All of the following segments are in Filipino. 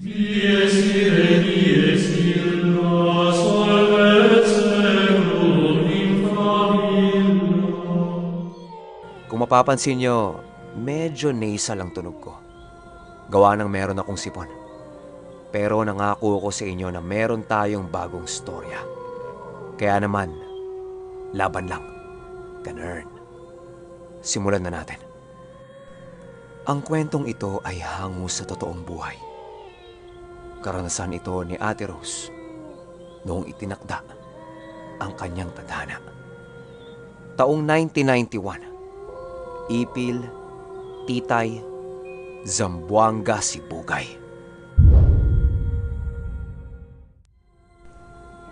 Kung mapapansin nyo, medyo nasal ang tunog ko. Gawa ng meron akong sipon. Pero nangako ko sa inyo na meron tayong bagong storya. Kaya naman, laban lang. Ganern. Simulan na natin. Ang kwentong ito ay hango sa totoong buhay. Karanasan ito ni Ate Rose noong itinakda ang kanyang tadhana. Taong 1991, Ipil, Titay, Zamboanga, Sibugay.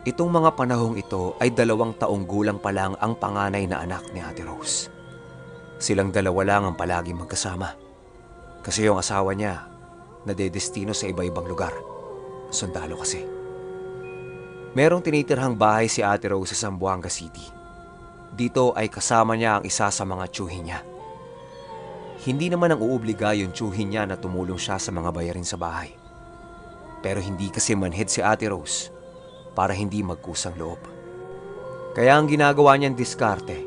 Itong mga panahong ito ay dalawang taong gulang pa lang ang panganay na anak ni Ate Rose. Silang dalawa lang ang palagi magkasama. Kasi yung asawa niya, nadedestino sa iba-ibang lugar. Sundalo kasi. Merong tinitirhang bahay si Ate Rose sa Zamboanga City. Dito ay kasama niya ang isa sa mga tsuhin niya. Hindi naman ang uubliga yung tsuhin niya na tumulong siya sa mga bayarin sa bahay. Pero hindi kasi manhid si Ate Rose para hindi magkusang loob. Kaya ang ginagawa niyang diskarte,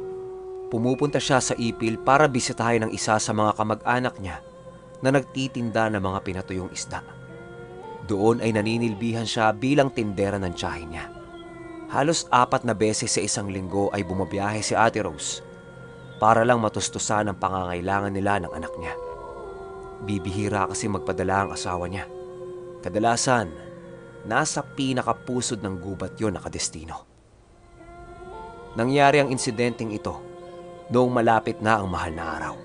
pumupunta siya sa ipil para bisitahin ang isa sa mga kamag-anak niya na nagtitinda ng mga pinatuyong isda. Doon ay naninilbihan siya bilang tindera ng tiyahin niya. Halos apat na beses sa isang linggo ay bumabiyahe si Ate Rose para lang matustusan ang pangangailangan nila ng anak niya. Bibihira kasi magpadala ang asawa niya. Kadalasan, nasa pinakapusod ng gubat yon nakadestino. Nangyari ang insidenteng ito noong malapit na ang mahal na araw.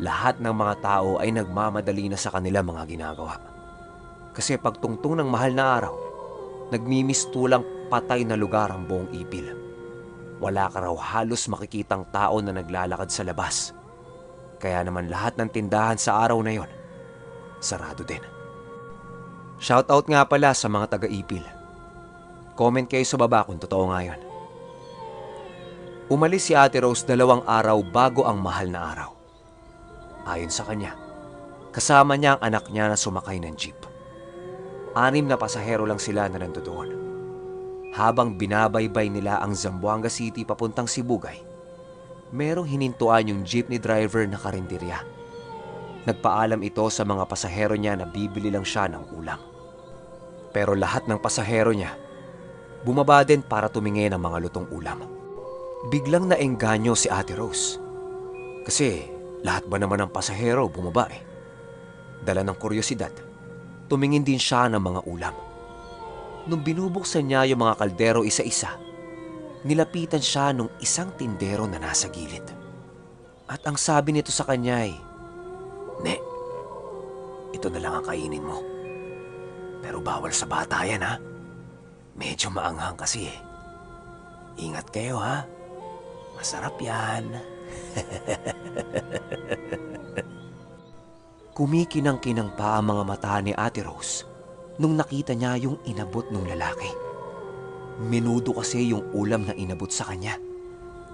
Lahat ng mga tao ay nagmamadali na sa kanila mga ginagawa. Kasi pagtungtong ng mahal na araw, nagmimistulang patay na lugar ang buong ipil. Wala ka raw halos makikitang tao na naglalakad sa labas. Kaya naman lahat ng tindahan sa araw na yon, sarado din. Shoutout nga pala sa mga taga-ipil. Comment kayo sa baba kung totoo nga yun. Umalis si Ate Rose dalawang araw bago ang mahal na araw. Ayon sa kanya, kasama niya ang anak niya na sumakay ng jeep. Anim na pasahero lang sila na nandoon. Habang binabaybay nila ang Zamboanga City papuntang Sibugay, merong hinintuan yung jeepney driver na karinderya. Nagpaalam ito sa mga pasahero niya na bibili lang siya ng ulam. Pero lahat ng pasahero niya, bumaba din para tumingin ng mga lutong ulam. Biglang naengganyo si Ate Rose. Kasi lahat ba naman ng pasahero bumaba eh. Dala ng kuryosidad, tumingin din siya ng mga ulam. Nung binubuksan niya yung mga kaldero isa-isa, nilapitan siya nung isang tindero na nasa gilid. At ang sabi nito sa kanya ay, Ne, ito na lang ang kainin mo. Pero bawal sa bata yan ha. Medyo maanghang kasi eh. Ingat kayo ha. Masarap yan. Kumikinang-kinang pa ang mga mata ni Ate Rose nung nakita niya yung inabot ng lalaki. Menudo kasi yung ulam na inabot sa kanya.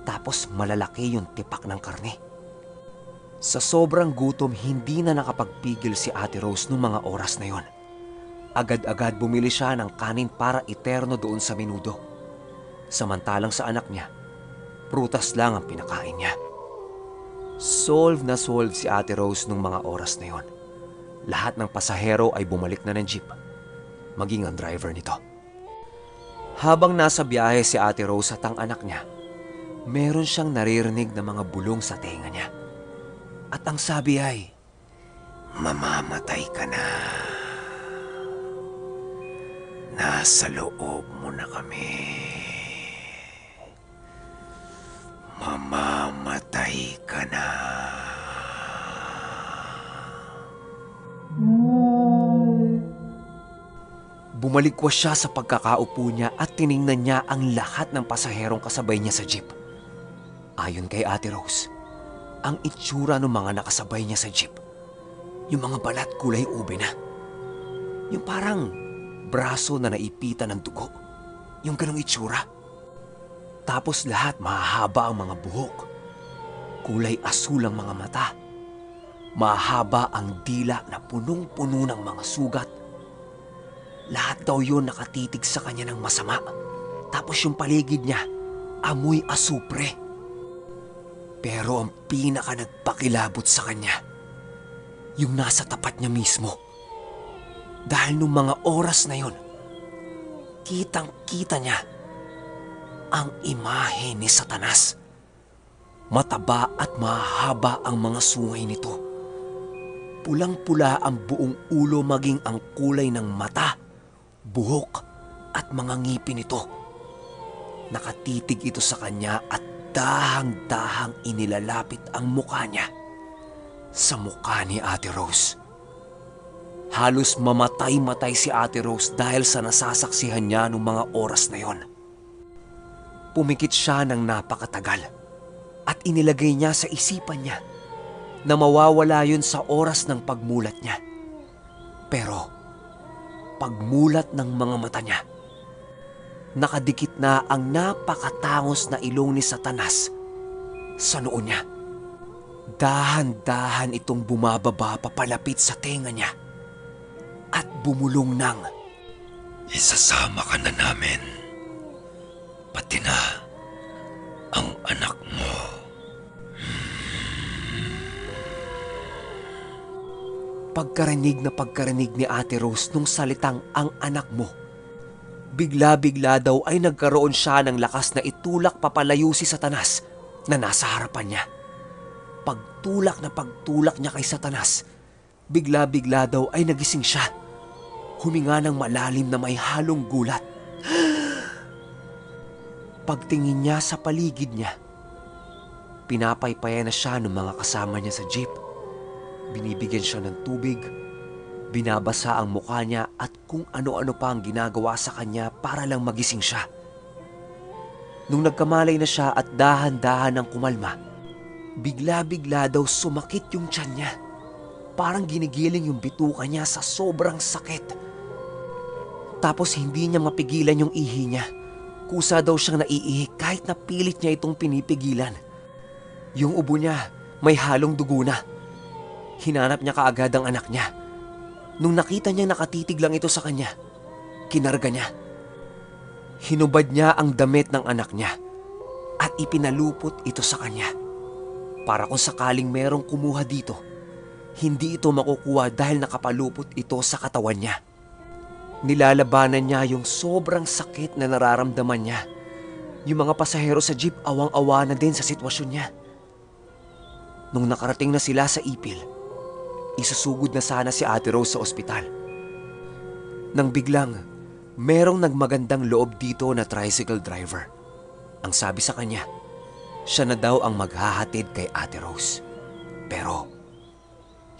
Tapos malalaki yung tipak ng karne. Sa sobrang gutom, hindi na nakapagpigil si Ate Rose nung mga oras na yon. Agad-agad bumili siya ng kanin para iterno doon sa menudo. Samantalang sa anak niya, prutas lang ang pinakain niya. Solve na solve si Ate Rose nung mga oras na yon. Lahat ng pasahero ay bumalik na ng jeep, maging ang driver nito. Habang nasa biyahe si Ate Rose at ang anak niya, meron siyang naririnig na mga bulong sa tenga niya. At ang sabi ay, Mamamatay ka na. Nasa loob mo na kami. Mamamatay ka na. Bumalikwas siya sa pagkakaupo niya at tiningnan niya ang lahat ng pasaherong kasabay niya sa jeep. Ayon kay Ate Rose, ang itsura ng mga nakasabay niya sa jeep, yung mga balat kulay ube na. Yung parang braso na naipitan ng dugo. Yung ganong itsura. Tapos lahat mahahaba ang mga buhok. Kulay asul ang mga mata. Mahaba ang dila na punong-puno ng mga sugat Lahat daw yun nakatitig sa kanya ng masama. Tapos yung paligid niya, amoy asupre. Pero ang pinaka nagpakilabot sa kanya, yung nasa tapat niya mismo. Dahil nung mga oras na yun, kitang-kita niya ang imahe ni Satanas. Mataba at mahaba ang mga sungay nito. Pulang-pula ang buong ulo maging ang kulay ng mata, buhok at mga ngipin nito. Nakatitig ito sa kanya at dahang-dahang inilalapit ang mukha niya sa mukha ni Ate Rose. Halos mamatay-matay si Ate Rose dahil sa nasasaksihan niya noong mga oras na yon. Pumikit siya ng napakatagal at inilagay niya sa isipan niya na mawawala yun sa oras ng pagmulat niya. Pero pagmulat ng mga mata niya, nakadikit na ang napakatangos na ilong ni Satanas sa noo niya. Dahan-dahan itong bumababa papalapit sa tenga niya at bumulong ng Isasama ka na namin. Pati na ang anak mo. pagkarinig na pagkarinig ni Ate Rose nung salitang ang anak mo. Bigla-bigla daw ay nagkaroon siya ng lakas na itulak papalayo si Satanas na nasa harapan niya. Pagtulak na pagtulak niya kay Satanas, bigla-bigla daw ay nagising siya. Huminga ng malalim na may halong gulat. Pagtingin niya sa paligid niya, pinapaypayan na siya ng mga kasama niya sa jeep. Binibigyan siya ng tubig, binabasa ang mukha niya at kung ano-ano pa ang ginagawa sa kanya para lang magising siya. Nung nagkamalay na siya at dahan-dahan ang kumalma, bigla-bigla daw sumakit yung tiyan niya. Parang ginigiling yung bituka niya sa sobrang sakit. Tapos hindi niya mapigilan yung ihi niya. Kusa daw siyang naiihi kahit na pilit niya itong pinipigilan. Yung ubo niya may halong dugo na. Hinanap niya kaagad ang anak niya. Nung nakita niya nakatitig lang ito sa kanya, kinarga niya. Hinubad niya ang damit ng anak niya at ipinalupot ito sa kanya. Para kung sakaling merong kumuha dito, hindi ito makukuha dahil nakapalupot ito sa katawan niya. Nilalabanan niya yung sobrang sakit na nararamdaman niya. Yung mga pasahero sa jeep awang-awa na din sa sitwasyon niya. Nung nakarating na sila sa ipil, isusugod na sana si Ate Rose sa ospital. Nang biglang, merong nagmagandang loob dito na tricycle driver. Ang sabi sa kanya, siya na daw ang maghahatid kay Ate Rose. Pero,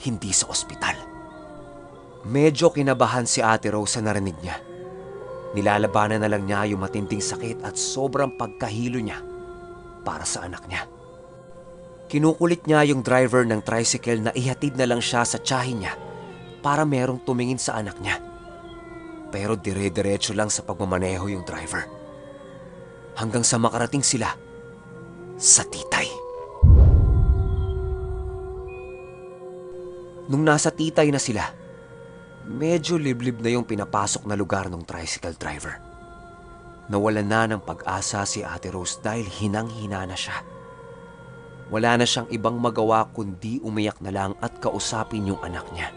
hindi sa ospital. Medyo kinabahan si Ate Rose sa narinig niya. Nilalabanan na lang niya yung matinding sakit at sobrang pagkahilo niya para sa anak niya. Kinukulit niya yung driver ng tricycle na ihatid na lang siya sa tiyahin niya para merong tumingin sa anak niya. Pero dire-diretso lang sa pagmamaneho yung driver. Hanggang sa makarating sila sa titay. Nung nasa titay na sila, medyo liblib na yung pinapasok na lugar ng tricycle driver. Nawalan na ng pag-asa si Ate Rose dahil hinang-hina na siya. Wala na siyang ibang magawa kundi umiyak na lang at kausapin yung anak niya.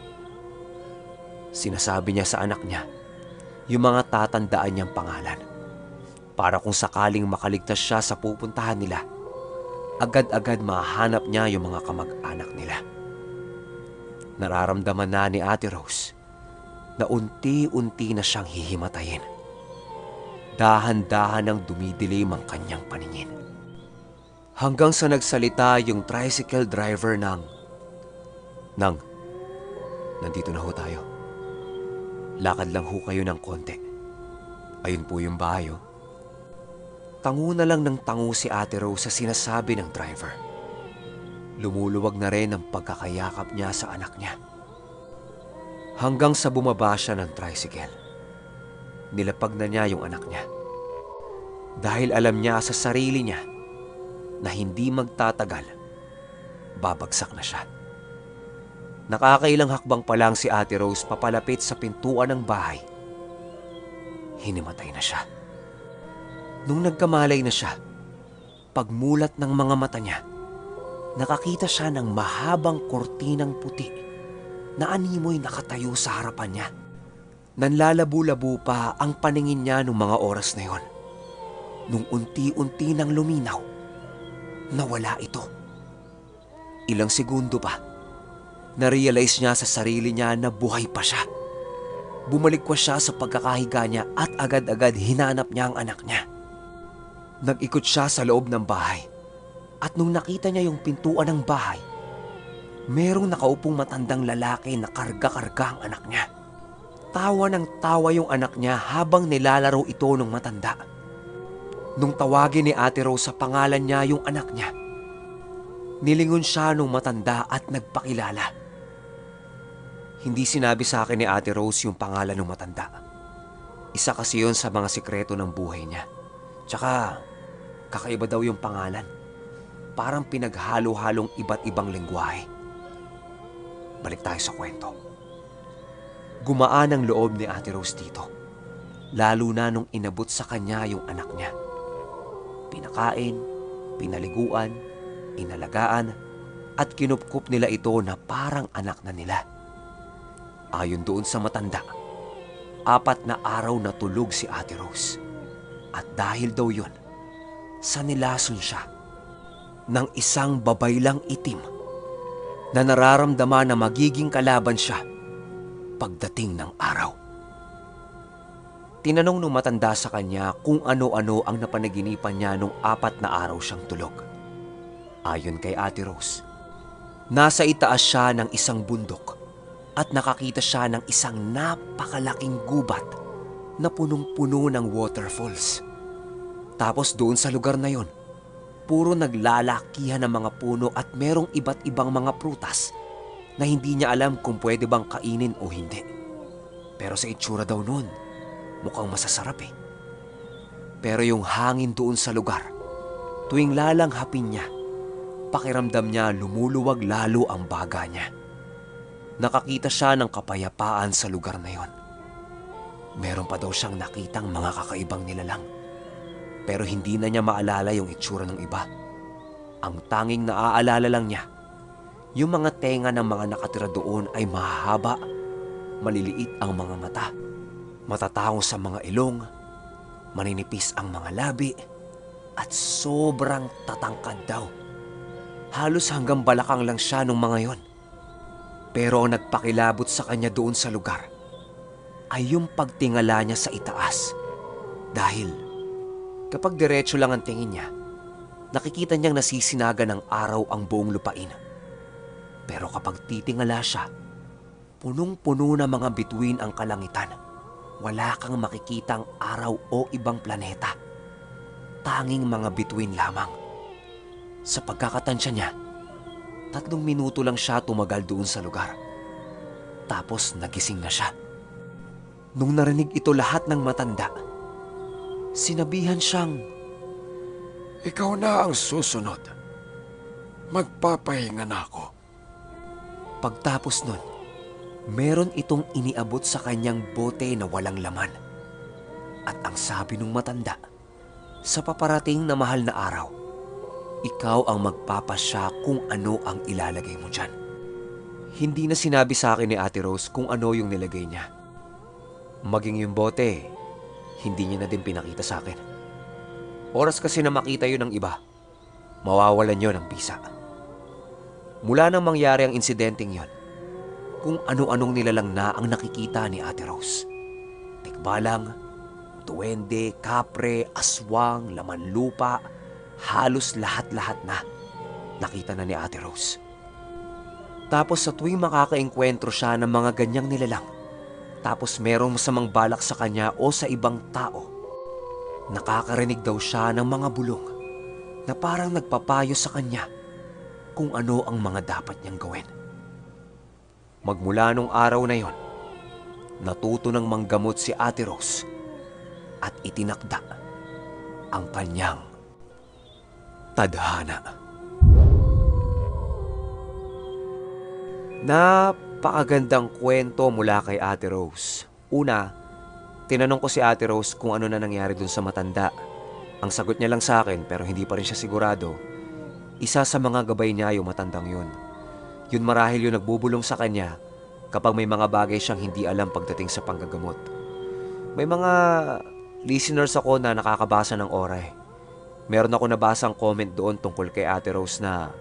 Sinasabi niya sa anak niya yung mga tatandaan niyang pangalan. Para kung sakaling makaligtas siya sa pupuntahan nila, agad-agad mahanap niya yung mga kamag-anak nila. Nararamdaman na ni Ate Rose na unti-unti na siyang hihimatayin. Dahan-dahan ang dumidilim ang kanyang paningin. Hanggang sa nagsalita yung tricycle driver ng... Nang, nandito na ho tayo. Lakad lang ho kayo ng konti. Ayun po yung bahay oh. Tango na lang ng tango si Ate Rose sa sinasabi ng driver. Lumuluwag na rin ang pagkakayakap niya sa anak niya. Hanggang sa bumaba siya ng tricycle. Nilapag na niya yung anak niya. Dahil alam niya sa sarili niya na hindi magtatagal, babagsak na siya. Nakakailang hakbang pa lang si Ate Rose papalapit sa pintuan ng bahay hinimatay na siya. Nung nagkamalay na siya, pagmulat ng mga mata niya, nakakita siya ng mahabang kortinang puti na animoy nakatayo sa harapan niya. Nanlalabu-labu pa ang paningin niya nung mga oras na yon. Nung unti-unti nang luminaw, nawala ito. Ilang segundo pa, narealize niya sa sarili niya na buhay pa siya. Bumalik pa siya sa pagkakahiga niya at agad-agad hinanap niya ang anak niya. Nag-ikot siya sa loob ng bahay at nung nakita niya yung pintuan ng bahay, merong nakaupong matandang lalaki na karga-karga ang anak niya. Tawa ng tawa yung anak niya habang nilalaro ito ng matanda. Nung tawagin ni Ate Rose sa pangalan niya yung anak niya, nilingon siya nung matanda at nagpakilala. Hindi sinabi sa akin ni Ate Rose yung pangalan ng matanda. Isa kasi yon sa mga sikreto ng buhay niya. Tsaka, kakaiba daw yung pangalan. Parang pinaghalo-halong iba't ibang lengguwahe. Balik tayo sa kwento. Gumaan ang loob ni Ate Rose dito. Lalo na nung inabot sa kanya yung anak niya. Pinakain, pinaliguan, inalagaan, at kinupkup nila ito na parang anak na nila. Ayon doon sa matanda, apat na araw na tulog si Ate Rose. At dahil daw yun, sa siya ng isang babaylang itim na nararamdaman na magiging kalaban siya pagdating ng araw. Tinanong nung matanda sa kanya kung ano-ano ang napanaginipan niya nung apat na araw siyang tulog. Ayon kay Ate Rose, nasa itaas siya ng isang bundok at nakakita siya ng isang napakalaking gubat na punong-puno ng waterfalls. Tapos doon sa lugar na yon, puro naglalakihan ng mga puno at merong iba't ibang mga prutas na hindi niya alam kung pwede bang kainin o hindi. Pero sa itsura daw noon, mukhang masasarap eh. Pero yung hangin doon sa lugar, tuwing lalanghapin niya, pakiramdam niya lumuluwag lalo ang baga niya. Nakakita siya ng kapayapaan sa lugar na yon. Meron pa daw siyang nakitang mga kakaibang nilalang. Pero hindi na niya maalala yung itsura ng iba. Ang tanging naaalala lang niya, yung mga tenga ng mga nakatira doon ay mahaba, maliliit ang mga mata, matatangos sa mga ilong, maninipis ang mga labi, at sobrang tatangkad daw. Halos hanggang balakang lang siya nung mga yon. Pero ang nagpakilabot sa kanya doon sa lugar ay yung pagtingala niya sa itaas. Dahil kapag diretso lang ang tingin niya, nakikita niyang nasisinaga ng araw ang buong lupain. Pero kapag titingala siya, punong-puno na mga bituin ang kalangitan. Wala kang makikitang araw o ibang planeta. Tanging mga bituin lamang. Sa pagkakatansya niya, tatlong minuto lang siya tumagal doon sa lugar. Tapos nagising na siya. Nung narinig ito lahat ng matanda, sinabihan siyang, Ikaw na ang susunod. Magpapahinga na ako. Pagtapos nun, meron itong iniabot sa kanyang bote na walang laman. At ang sabi ng matanda, sa paparating na mahal na araw, ikaw ang magpapasya kung ano ang ilalagay mo dyan. Hindi na sinabi sa akin ni Ate Rose kung ano yung nilagay niya. Maging yung bote, hindi niya na din pinakita sa akin. Oras kasi na makita yun ng iba, mawawalan yun ng bisa. Mula nang mangyari ang insidenteng yon, kung ano-anong nilalang na ang nakikita ni Ate Rose. Tikbalang, tuwende, kapre, aswang, laman lupa, halos lahat-lahat na nakita na ni Ate Rose. Tapos sa tuwing makakaengkwentro siya ng mga ganyang nilalang, tapos merong masamang balak sa kanya o sa ibang tao, nakakarinig daw siya ng mga bulong na parang nagpapayo sa kanya kung ano ang mga dapat niyang gawin. Magmula nung araw na yon, natuto ng manggamot si Ate Rose at itinakda ang kanyang tadhana. Napakagandang kwento mula kay Ate Rose. Una, Tinanong ko si Ate Rose kung ano na nangyari dun sa matanda. Ang sagot niya lang sa akin pero hindi pa rin siya sigurado. Isa sa mga gabay niya yung matandang yun. Yun marahil yung nagbubulong sa kanya kapag may mga bagay siyang hindi alam pagdating sa panggagamot. May mga listeners ako na nakakabasa ng oray. Meron ako nabasang comment doon tungkol kay Ate Rose na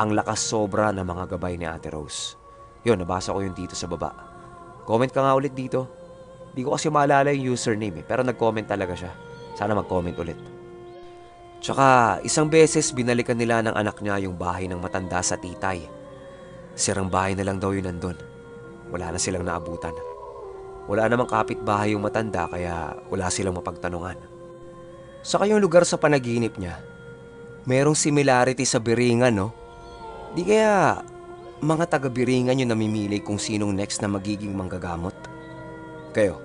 ang lakas sobra ng mga gabay ni Ate Rose. Yun, nabasa ko yun dito sa baba. Comment ka nga ulit dito. Di ko kasi maalala yung username eh, pero nag-comment talaga siya. Sana mag-comment ulit. Tsaka, isang beses binalikan nila ng anak niya yung bahay ng matanda sa titay. Sirang bahay na lang daw yun nandun. Wala na silang naabutan. Wala namang kapitbahay yung matanda kaya wala silang mapagtanungan. Saka yung lugar sa panaginip niya, merong similarity sa Biringan, no? Di kaya mga taga-Biringan yung namimili kung sinong next na magiging manggagamot? Kayo,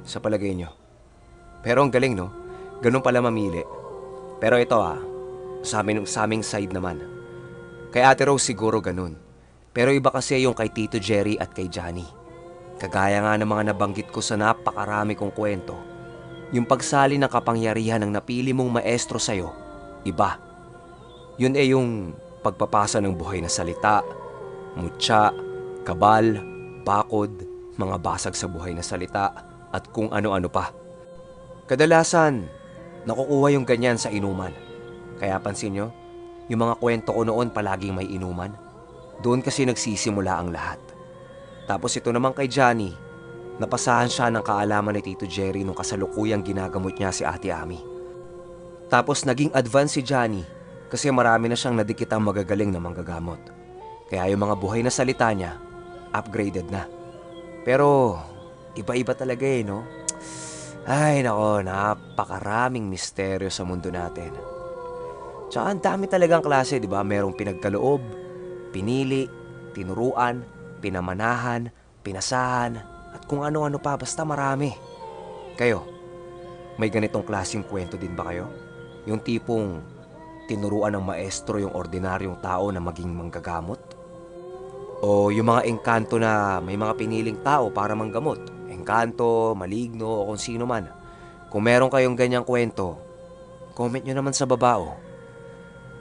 sa palagay nyo. Pero ang galing, no? Ganun pala mamili. Pero ito ah, sa, amin, sa aming side naman. Kay Ate Rose siguro ganun. Pero iba kasi yung kay Tito Jerry at kay Johnny. Kagaya nga ng mga nabanggit ko sa napakarami kong kwento, yung pagsali ng kapangyarihan ng napili mong maestro sa'yo, iba. Yun eh yung pagpapasa ng buhay na salita, mutya, kabal, bakod, mga basag sa buhay na salita, at kung ano-ano pa. Kadalasan, nakukuha yung ganyan sa inuman. Kaya pansin nyo, yung mga kwento ko noon palaging may inuman. Doon kasi nagsisimula ang lahat. Tapos ito naman kay Johnny, napasahan siya ng kaalaman ni Tito Jerry nung kasalukuyang ginagamot niya si Ate Ami. Tapos naging advance si Johnny kasi marami na siyang nadikitang magagaling na manggagamot. Kaya yung mga buhay na salita niya, upgraded na. Pero iba-iba talaga eh, no? Ay nako, napakaraming misteryo sa mundo natin. Tsaka ang dami talagang klase, di ba? Merong pinagkaloob, pinili, tinuruan, pinamanahan, pinasahan, at kung ano-ano pa, basta marami. Kayo, may ganitong klaseng kwento din ba kayo? Yung tipong tinuruan ng maestro yung ordinaryong tao na maging manggagamot? O yung mga engkanto na may mga piniling tao para manggamot? Engkanto, maligno, o kung sino man. Kung meron kayong ganyang kwento, comment nyo naman sa babao.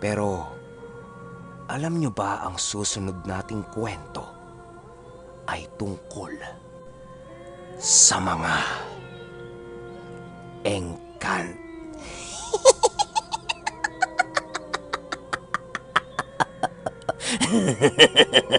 Pero, alam nyo ba ang susunod nating kwento ay tungkol sa mga engkan...